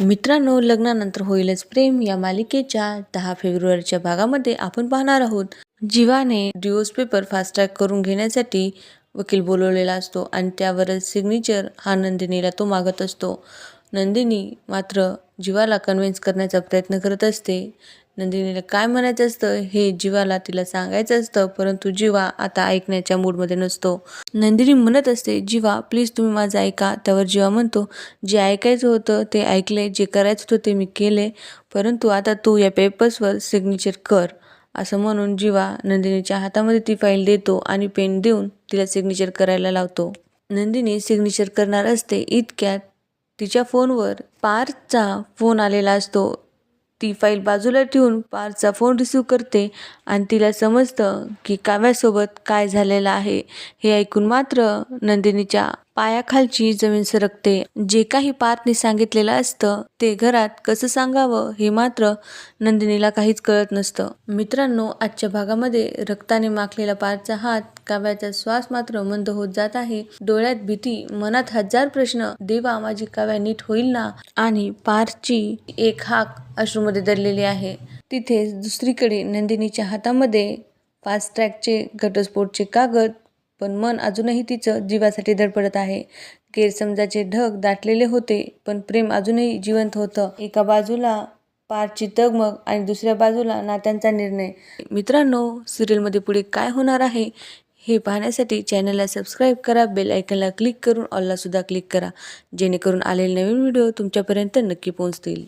मित्रांनो लग्नानंतर होईलच प्रेम. या मालिकेच्या दहा फेब्रुवारीच्या भागामध्ये आपण पाहणार आहोत. जीवाने डिवोर्स पेपर फास्ट्रॅक करून घेण्यासाठी वकील बोलवलेला असतो आणि त्यावरच सिग्नेचर हा नंदिनीला तो मागत असतो. नंदिनी मात्र जीवाला कन्व्हिन्स करण्याचा प्रयत्न करत असते. नंदिनीला काय म्हणायचं असतं? हे जीवाला तिला सांगायचं असतं परंतु जीवा आता ऐकण्याच्या मूडमध्ये नसतो. नंदिनी म्हणत असते जीवा प्लीज तुम्ही माझं ऐका. त्यावर जीवा म्हणतो जे ऐकायचं होतं ते ऐकले जे करायचं होतं ते मी केले परंतु आता तू या पेपर्सवर सिग्नेचर कर. असं म्हणून जीवा नंदिनीच्या हातामध्ये ती फाईल देतो आणि पेन देऊन तिला सिग्नेचर करायला लावतो. नंदिनी सिग्नेचर करणार असते इतक्यात तिच्या फोनवर पार्थचा फोन आलेला असतो. ती फाईल बाजूला ठेवून पारचा फोन रिसीव करते आणि तिला समजतं की काव्यासोबत काय झालेलं आहे हे ऐकून मात्र नंदिनीच्या पायाखालची जमीन सरकते. जे काही पार्थने सांगितलेलं असतं ते घरात कसं सांगावं हे मात्र नंदिनीला काहीच कळत नसतं. मित्रांनो आजच्या भागामध्ये रक्ताने माखलेला पारचा हात काव्याचा श्वास मात्र मंद होत जात आहे. डोळ्यात भीती मनात हजार प्रश्न देवा माझी काव्या नीट होईल ना? आणि पारची एक हाक अश्रूमध्ये दडलेली आहे. तिथेच दुसरीकडे नंदिनीच्या हातामध्ये फास्ट ट्रॅकचे घटस्फोटचे कागद पण मन अजूनही तिचं जीवासाठी धडपडत आहे. गैरसमजाचे ढग दाटलेले होते पण प्रेम अजूनही जिवंत होतं. एका बाजूला पारची तगमग आणि दुसऱ्या बाजूला नात्यांचा निर्णय. मित्रांनो सिरियलमध्ये पुढे काय होणार आहे हे पाहण्यासाठी चॅनलला सबस्क्राईब करा बेल आयकनला क्लिक करून ऑललासुद्धा क्लिक करा. जेणेकरून आलेले नवीन व्हिडिओ तुमच्यापर्यंत नक्की पोहोचतील.